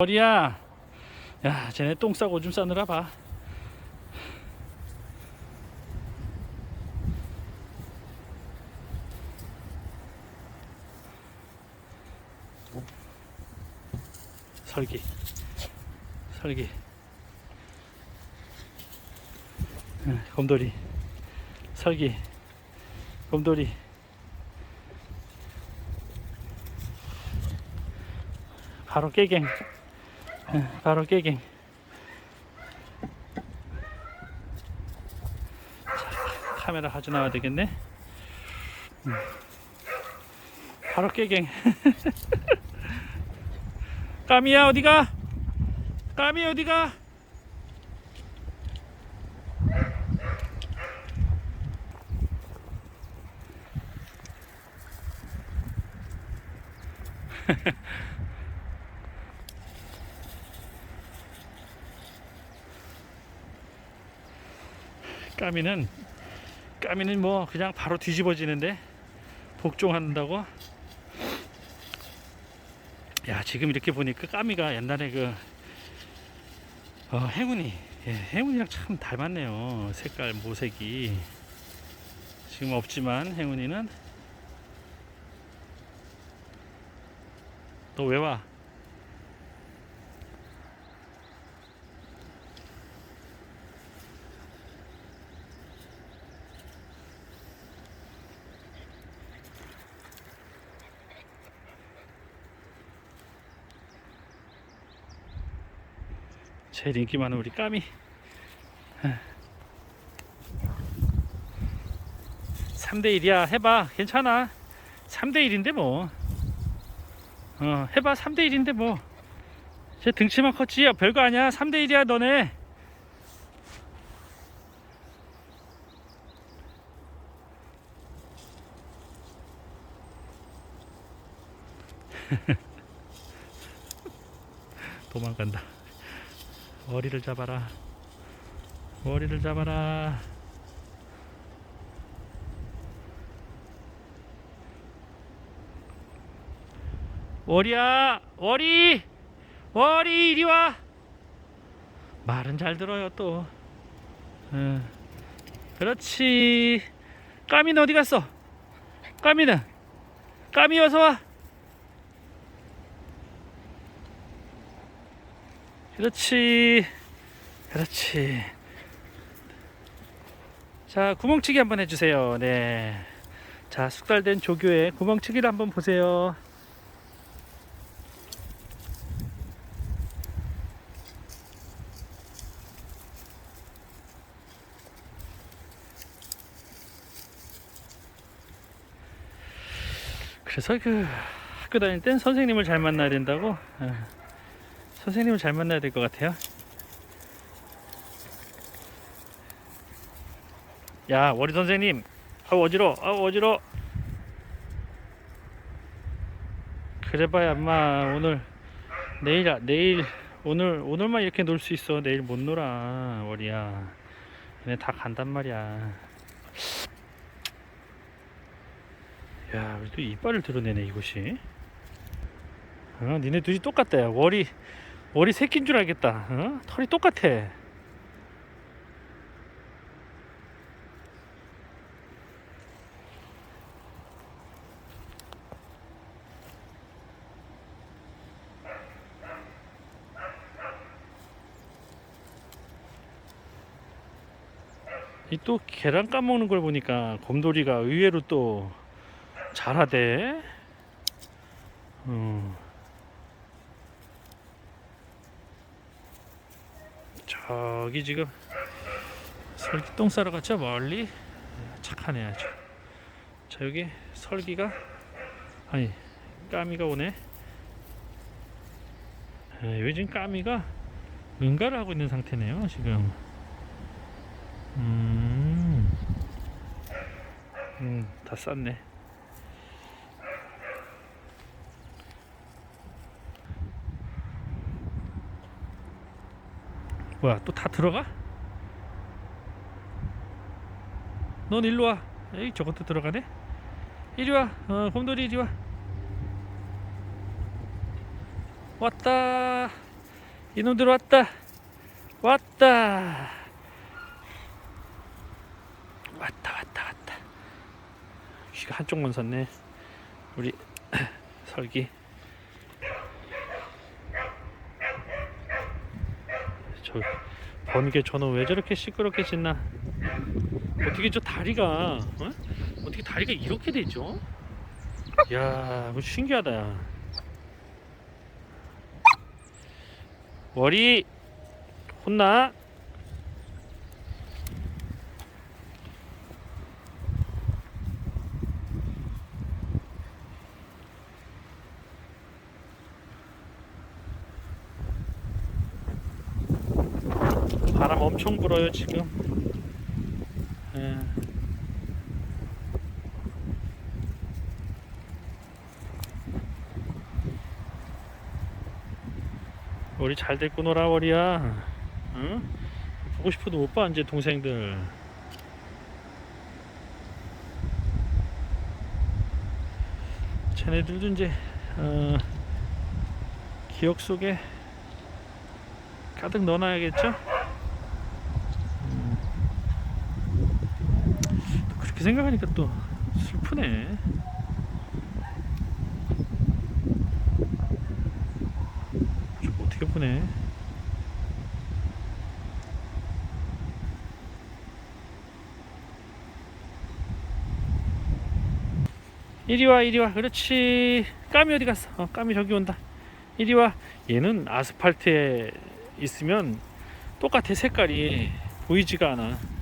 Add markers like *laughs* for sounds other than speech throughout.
머리야. 야 쟤네 똥 싸고 오줌 싸느라 봐. 설기. 설기. 응, 곰돌이. 설기. 곰돌이. 바로 깨갱. 응, 바로 깨갱 자, 카메라 가져 나와야 되겠네. 음. 바로 깨갱. *laughs* 까미야 어디가? 까미 어디가 *laughs* 까미는 까미는 뭐 그냥 바로 뒤집어지는데 복종한다고? 야 지금 이렇게 보니까 까미가 옛날에 그 어, 행운이 예, 행운이랑 참 닮았네요. 색깔 모색이. 지금 없지만 행운이는. 너 왜 와? 제일 인기 많은 우리 까미. 3대1이야. 해봐. 괜찮아. 3대1인데 뭐. 어, 해봐. 3대1인데 뭐쟤 등치만 컸지 야, 별거 아니야. 3대1이야 너네. *laughs* 도망간다 머리를 잡아라. 머리를 잡아라. 월이야 월이 월이 이리 와. 말은 잘 들어요 또. 응. 그렇지. 까미는 어디 갔어? 까미는. 까미 어서 와 그렇지. 그렇지. 자 구멍치기 한번 해주세요. 네 자 숙달된 조교의 구멍치기를 한번 보세요. 그래서 그 학교 다닐 땐 선생님을 잘 만나야 된다고? 예. 선생님을 잘 만나야 될 것 같아요. 야, 월이 선생님. 아, 어지러. 아, 어지러. 그래봐야 엄마 오늘 내일 아- 내일 오늘 오늘만 이렇게 놀 수 있어. 내일 못 놀아, 월이야. 얘네 다 간단 말이야. 야, 우리 또 이빨을 드러내네 이곳이. 어, 니네 둘이 똑같다. 야. 월이 월이 새끼인 줄 알겠다. 어? 털이 똑같아. 이 또 계란 까먹는 걸 보니까 곰돌이가 의외로 또 잘하대. 어. 저기 지금 설기 똥 싸러 갔죠? 멀리? 착하네 아주. 자 여기 설기가 아니 까미가 오네. 에, 요즘 까미가 응가를 하고 있는 상태네요 지금. 음, 음, 다 쌌네 뭐야 또 다 들어가? 넌 일로 와. 에이 저것도 들어가네. 이리 와. 어, 곰돌이 이리 와. 왔다. 이놈들 왔다. 왔다. 왔다 왔다 왔다. 귀가 한쪽만 섰네. 우리 *clears throat* 설기 저 번개 저는 왜 저렇게 시끄럽게 짖나 어떻게 저 다리가 어? 어떻게 다리가 이렇게 되죠? 야, 신기하다. 야. 머리 혼나. 바람 엄청 불어요 지금. 예. 머리 잘 데리고 놀아 머리야 응? 보고 싶어도 못 봐 이제 동생들 쟤네들도 이제 어, 기억 속에 가득 넣어놔야겠죠? 음. 또 그렇게 생각하니까 또 슬프네 좀 어떻게 보네. 이리 와, 이리 와. 그렇지. 까미 어디 갔어? 어, 까미 저기 온다. 이리 와. 얘는 아스팔트에 있으면 똑같아 색깔이 보이지가 않아.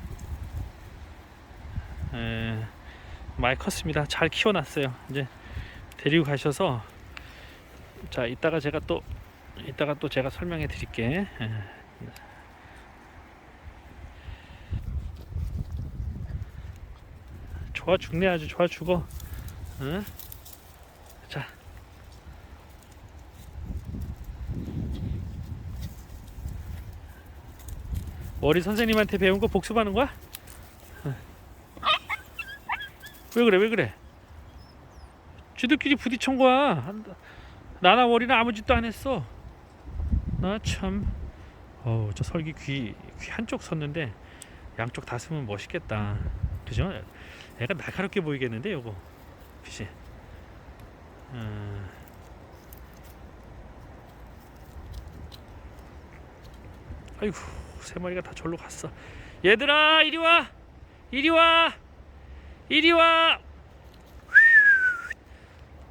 에, 많이 컸습니다. 잘 키워놨어요. 이제 데리고 가셔서 자 이따가 제가 또 이따가 또 제가 설명해 드릴게. 예. 좋아 죽네 아주 좋아 죽어. 응? 자. 머리 선생님한테 배운 거 복습하는 거야? 응. 왜 그래 왜 그래? 쥐들끼리 부딪힌 거야. 나나 머리는 아무 짓도 안 했어. 나 참. 어우 저 설기 귀, 귀 한쪽 섰는데 양쪽 다 쓰면 멋있겠다. 그죠? 애가 날카롭게 보이겠는데 요거. 그치? 음. 아이고 세 마리가 다 절로 갔어. 얘들아 이리 와, 이리 와, 이리 와.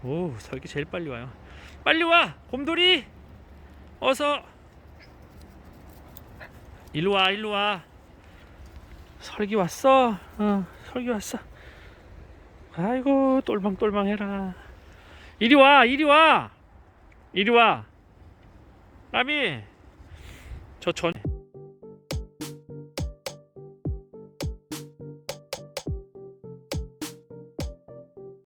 오 설기 제일 빨리 와요. 빨리 와 곰돌이. 어서. 일로 와 일로 와. 설기 왔어. 어 설기 왔어. 아이고 똘망똘망 해라. 이리 와 이리 와. 이리 와. 까미 저전